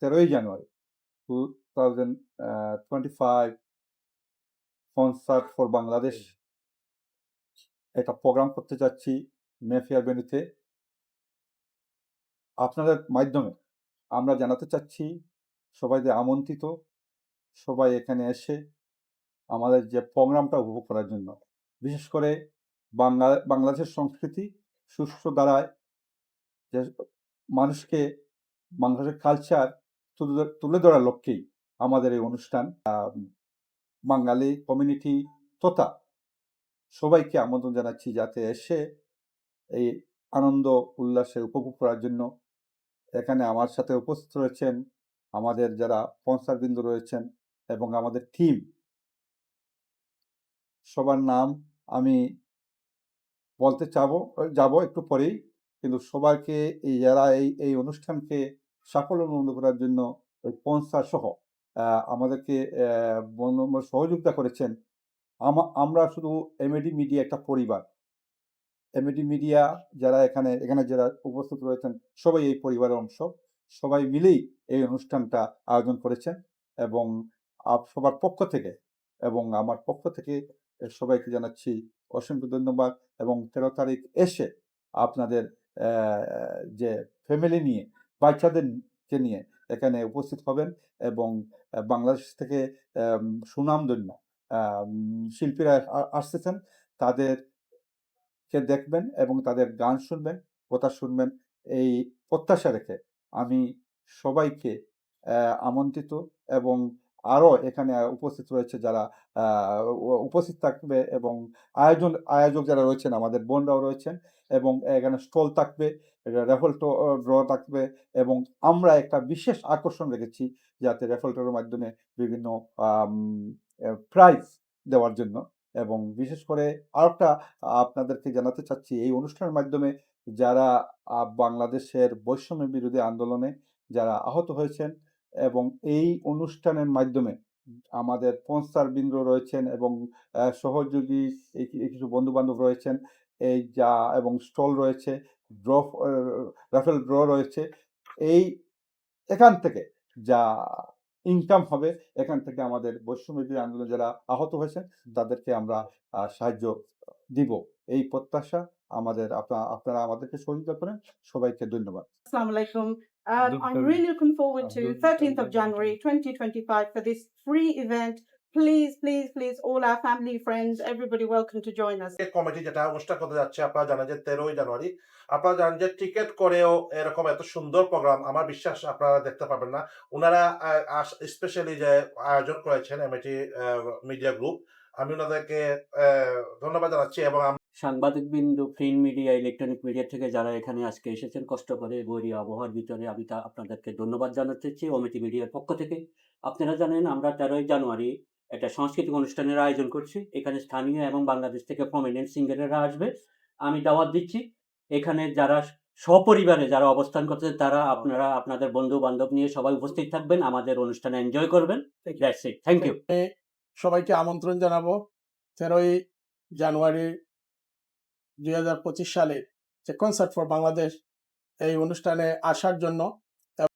তেরোই জানুয়ারি two thousand twenty five concert for Bangladesh একটা program করতে যাচ্ছি মেফিয়ার ভেন্যুতে আপনাদের মাধ্যমে আমরা জানাতে চাচ্ছি সবাইকে আমন্ত্রিত সবাই এখানে এসে আমাদের যে প্রোগ্রামটা উপভোগ করার জন্য। বিশেষ করে বাংলা বাংলাদেশের সংস্কৃতি সুস্থ দ্বারায় যে মানুষকে বাংলাদেশের কালচার তুলে ধর- তুলে ধরার লক্ষ্যেই আমাদের এই অনুষ্ঠান বাঙালি কমিউনিটি তথা সবাইকে আমন্ত্রণ জানাচ্ছি যাতে এসে এই আনন্দ উল্লাসে উপভোগ করার জন্য। এখানে আমার সাথে উপস্থিত রয়েছেন আমাদের যারা স্পন্সারবৃন্দ রয়েছেন এবং আমাদের টিম সবার নাম আমি বলতে চাবো, যাব একটু পরেই। কিন্তু সবাইকে এই যারা এই এই অনুষ্ঠানকে সাফল্যমণ্ড করার জন্য ওই স্পন্সার সহ আমাদেরকে সহযোগিতা করেছেন, আমা- আমরা শুধু এমএডি মিডিয়া একটা পরিবার। এমএডি মিডিয়া যারা এখানে এখানে যারা উপস্থিত রয়েছেন, সবাই এই পরিবারের অংশ। সবাই মিলেই এই অনুষ্ঠানটা আয়োজন করেছেন এবং আপ- সবার পক্ষ থেকে এবং আমার পক্ষ থেকে সবাইকে জানাচ্ছি অসংখ্য ধন্যবাদ এবং তেরো তারিখ এসে আপনাদের যে ফ্যামিলি নিয়ে, বাচ্চাদেরকে নিয়ে এখানে উপস্থিত হবেন এবং বাংলাদেশ থেকে সুনামধন্য শিল্পীরা আসতেছেন। তাদের কে দেখবেন এবং তাদের গান শুনবেন, কথা শুনবেন। এই প্রত্যাশা রেখে আমি সবাইকে আমন্ত্রিত এবং আরও এখানে উপস্থিত রয়েছে যারা উপস্থিত থাকবে এবং আয়োজন, আয়োজক যারা রয়েছেন, আমাদের বোনরাও রয়েছেন এবং এখানে স্টল থাকবে রেফল ড্র থাকবে এবং আমরা একটা বিশেষ আকর্ষণ রেখেছি যাতে রেফল ড্রর মাধ্যমে বিভিন্ন প্রাইজ দেওয়ার জন্য এবং বিশেষ করে আরেকটা আপনাদেরকে জানাতে চাচ্ছি, এই অনুষ্ঠানের মাধ্যমে যারা বাংলাদেশের বৈষম্য বিরোধী আন্দোলনে যারা আহত হয়েছেন এবং এই অনুষ্ঠানের মাধ্যমে আমাদের স্পন্সার বৃন্দ রয়েছেন এবং সহযোগী কিছু বন্ধু বান্ধব রয়েছেন। এই যা এবং স্টল রয়েছে, ড্র রাফেল ড্র রয়েছে। এই এখান থেকে যা ইনকাম হবে এখান থেকে আমাদের বৈষম্য আন্দোলন যারা আহত হয়েছেন তাদেরকে আমরা সাহায্য দিব। এই প্রত্যাশা আমাদের আপনারা আপনারা আমাদেরকে সহযোগিতা করেন। সবাইকে ধন্যবাদ। Uh, I'm really looking forward to 13th of January 2025 for this free event. Please, please, please, all our family, friends, everybody welcome to join us. Committee যেটা অনুষ্ঠান করতে যাচ্ছে আপনারা জানেন যে তেরোই জানুয়ারি আপনারা জানেন যে টিকিট করেও এরকম এত সুন্দর প্রোগ্রাম আমার বিশ্বাস আপনারা দেখতে পাবেন না ওনারা স্পেশালি যে আয়োজন করেছেন এমএটি মিডিয়া গ্রুপ আমি ওনাদেরকে আহ, ধন্যবাদ জানাচ্ছি এবং সাংবাদিক বিন্দু প্রিন্ট মিডিয়া ইলেকট্রনিক মিডিয়া থেকে যারা এখানে আজকে এসেছেন কষ্ট করে বৈরী আবহাওয়ার ভিতরে আমি তা আপনাদেরকে ধন্যবাদ জানাচ্ছি অমিতি মিডিয়ার পক্ষ থেকে আপনারা জানেন আমরা তেরোই জানুয়ারি একটা সাংস্কৃতিক অনুষ্ঠানের আয়োজন করছি। এখানে স্থানীয় এবং বাংলাদেশ থেকে প্রমিনেন্ট সিঙ্গারেরা আসবে। আমি দাওয়াত দিচ্ছি। এখানে যারা সপরিবারে যারা অবস্থান করছে তারা আপনারা আপনাদের বন্ধু বান্ধব নিয়ে সবাই উপস্থিত থাকবেন আমাদের অনুষ্ঠানে এনজয় করবেন। দ্যাটস ইট থ্যাংক ইউ সবাইকে আমন্ত্রণ জানাব। তেরোই জানুয়ারি দুই হাজার পঁচিশ সালে যে কনসার্ট ফর বাংলাদেশ এই অনুষ্ঠানে আসার জন্য।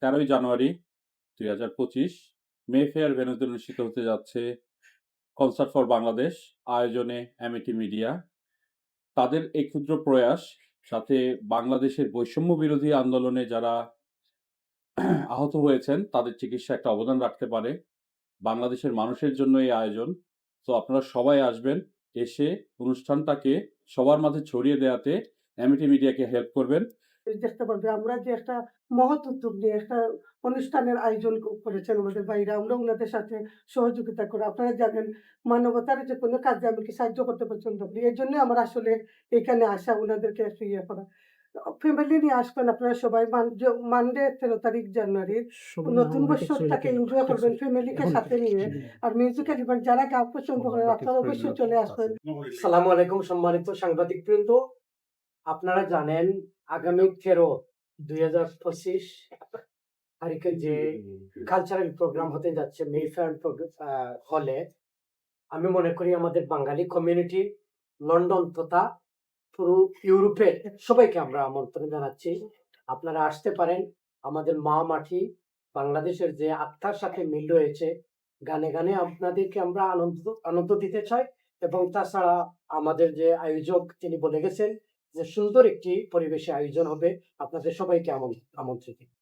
তেরোই জানুয়ারি দুই হাজার পঁচিশ মে ফেয়ার ভেনুতে অনুষ্ঠিত হতে যাচ্ছে কনসার্ট ফর বাংলাদেশ আয়োজনে অ্যামিটি মিডিয়া তাদের এই ক্ষুদ্র প্রয়াস, সাথে বাংলাদেশের বৈষম্য বিরোধী আন্দোলনে যারা আহত হয়েছেন, তাদের চিকিৎসা একটা অবদান রাখতে পারে। বাংলাদেশের মানুষের জন্য এই আয়োজন। তো আপনারা সবাই আসবেন, এসে অনুষ্ঠানটাকে সবার মাঝে ছড়িয়ে দেওয়াতে অ্যামিটি মিডিয়াকে হেল্প করবেন। দেখতে পারবে আমরা যে একটা মহৎ উদ্যোগ নিয়ে একটা অনুষ্ঠানের আয়োজন করেছেন আমাদের ভাইরা আমরা ওনাদের সাথে সহযোগিতা করে আপনারা জানেন মানবতার যে কোনো কাজে আমি কি সাহায্য করতে পছন্দ করি এই জন্য আমার আসলে এখানে আসা ওনাদেরকে একটু ইয়ে করা। ফ্যামিলি নিয়ে আসবেন আপনারা সবাই মানডে তেরো তারিখ জানুয়ারির নতুন বছরটাকে এনজয় করবেন ফ্যামিলিকে সাথে নিয়ে আর মিউজিক্যাল ইভেন্ট যারা গান পছন্দ করেন আপনারা অবশ্যই চলে আসবেন। সালামু আলাইকুম সম্মানিত সাংবাদিক বৃন্দ। আপনারা জানেন আগামী তেরো দুই হাজার পঁচিশ তারিখে যে কালচারাল প্রোগ্রাম হতে যাচ্ছে মেফেয়ার হলে আমি মনে করি আমাদের বাঙালি কমিউনিটি লন্ডন তথা পুরো ইউরোপের সবাইকে আমরা আমন্ত্রণ জানাচ্ছি। আপনারা আসতে পারেন আমাদের মা মাটি বাংলাদেশের যে আত্মার সাথে মিল রয়েছে গানে গানে আপনাদেরকে আমরা আনন্দ আনন্দ দিতে চাই এবং তাছাড়া আমাদের যে আয়োজক তিনি বলে গেছেন যে সুন্দর একটি পরিবেশে আয়োজন হবে। আপনাদের সবাইকে আমন- আমন্ত্রিত।